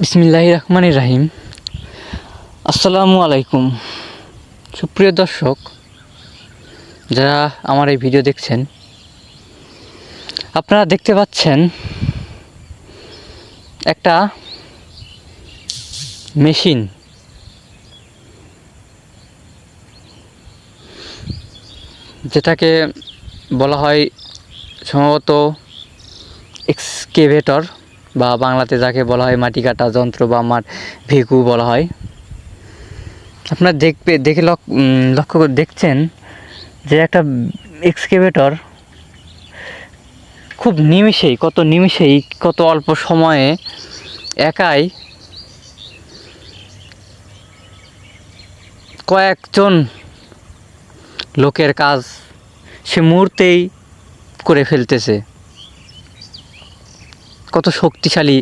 বিসমিল্লাহ রহমান রাহিম। আসসালামু আলাইকুম। সুপ্রিয় দর্শক, যারা আমার এই ভিডিও দেখছেন, আপনারা দেখতে পাচ্ছেন একটা মেশিন। যেটাকে বলা হয় সম্ভবত এক্সকেভেটর। বা বাংলাতে যাকে বলা হয় মাটি কাটা যন্ত্র বা মাঠ ভেকু বলা হয়। আপনারা দেখবে, দেখে লক- লক্ষ্য করে দেখছেন যে একটা এক্সকেভেটর খুব নিমিষেই, কত নিমিষেই, কত অল্প সময়ে একাই কয়েকজন লোকের কাজ সে মুহূর্তেই করে ফেলতেছে। কত শক্তিশালী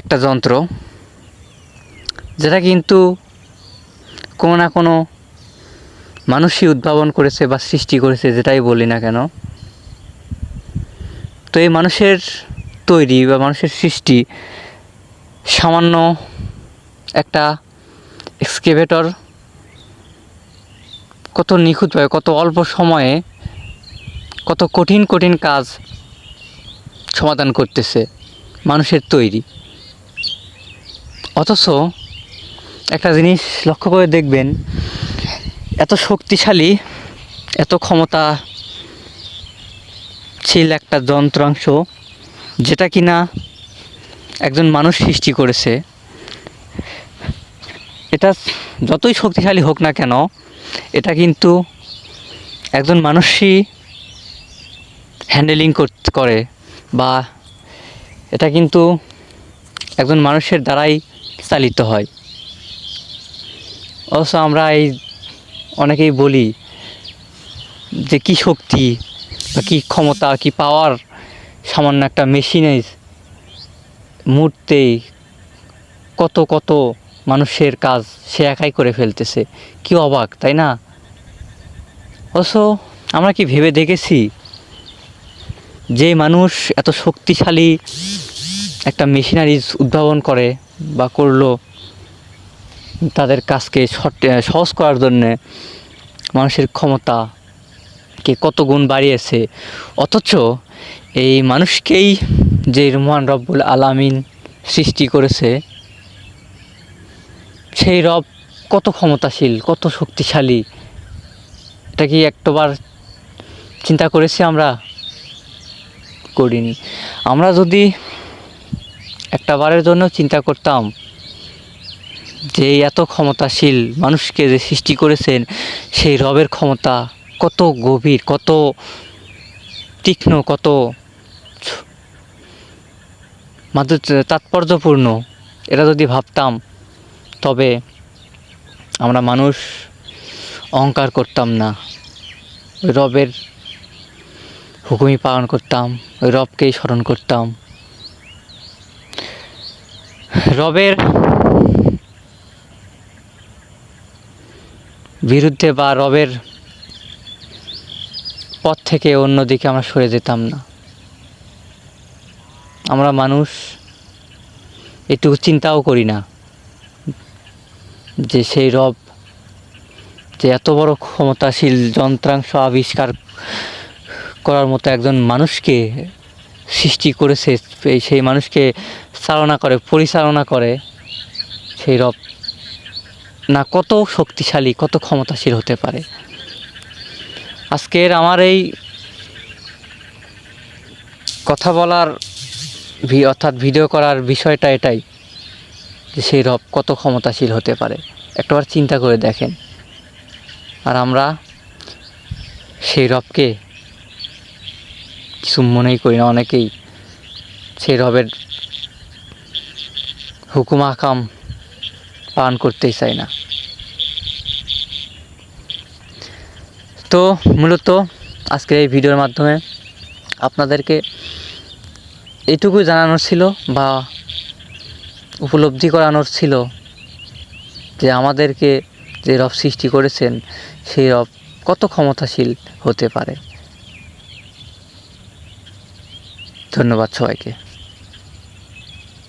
একটা যন্ত্র, যেটা কিন্তু কোনো না কোনো মানুষই উদ্ভাবন করেছে বা সৃষ্টি করেছে, যেটাই বলি না কেন। তো এই মানুষের তৈরি বা মানুষের সৃষ্টি সামান্য একটা এক্সকেভেটর কত নিখুঁতভাবে, কত অল্প সময়ে, কত কঠিন কঠিন কাজ সমাধান করতেছে, মানুষের তৈরি। অথচ একটা জিনিস লক্ষ্য করে দেখবেন, এত শক্তিশালী, এত ক্ষমতা ছিল একটা যন্ত্রাংশ, যেটা কিনা একজন মানুষ সৃষ্টি করেছে, এটা যতই শক্তিশালী হোক না কেন, এটা কিন্তু একজন মানুষই হ্যান্ডেলিং করে। বা এটা কিন্তু একজন মানুষের দ্বারাই চালিত হয়। অবশ্য আমরা এই অনেকেই বলি যে কি শক্তি বা কী ক্ষমতা, কি পাওয়ার সামান্য একটা মেশিনের মুহূর্তেই কত কত মানুষের কাজ সে একাই করে ফেলতেছে। কি অবাক, তাই না? অবশ্য আমরা কি ভেবে দেখেছি যে মানুষ এত শক্তিশালী একটা মেশিনারিজ উদ্ভাবন করে বা করল তাদের কাজকে সহজ করার জন্যে মানুষের ক্ষমতা কে কত গুণ বাড়িয়েছে। অথচ এই মানুষকেই যে রহমান রব্বুল আলামিন সৃষ্টি করেছে, সেই রব কত ক্ষমতাশীল, কত শক্তিশালী, এটা কি একটাবার চিন্তা করেছি আমরা? করিনি। আমরা যদি একটা বারের জন্য চিন্তা করতাম যে এত ক্ষমতাশীল মানুষকে যে সৃষ্টি করেছেন, সেই রবের ক্ষমতা কত গভীর, কত তীক্ষ্ণ, কত ছ- তাৎপর্যপূর্ণ এটা যদি ভাবতাম, তবে আমরা মানুষ অহংকার করতাম না। রবের হুকুমই পালন করতাম, ওই রবকেই স্মরণ করতাম। রবের বিরুদ্ধে বা রবের পথ থেকে অন্যদিকে আমরা সরে যেতাম না। আমরা মানুষ, এটুকু চিন্তাও করি না যে সেই রব যে এত বড় ক্ষমতাশীল, যন্ত্রাংশ আবিষ্কার করার মতো একজন মানুষকে সৃষ্টি করেছে সেই মানুষকে চালনা করে, পরিচালনা করে, সেই রব না কত শক্তিশালী, কত ক্ষমতাশীল হতে পারে। আজকের আমার এই কথা বলার অর্থাৎ ভিডিও করার বিষয়টা এটাই যে সেই রব কত ক্ষমতাশীল হতে পারে। একটাবার চিন্তা করে দেখেন। আর আমরা সেই রবকে কিছু মনেই করি না, অনেকেই সেই রবের হুকুম আকাম পালন করতেই চাই না। তো মূলত আজকের এই ভিডিওর মাধ্যমে আপনাদেরকে এটুকুই জানানোর ছিল বা উপলব্ধি করানোর ছিল যে আমাদেরকে যে রব সৃষ্টি করেছেন, সেই রব কত ক্ষমতাশীল হতে পারে। ধন্যবাদ সবাইকে।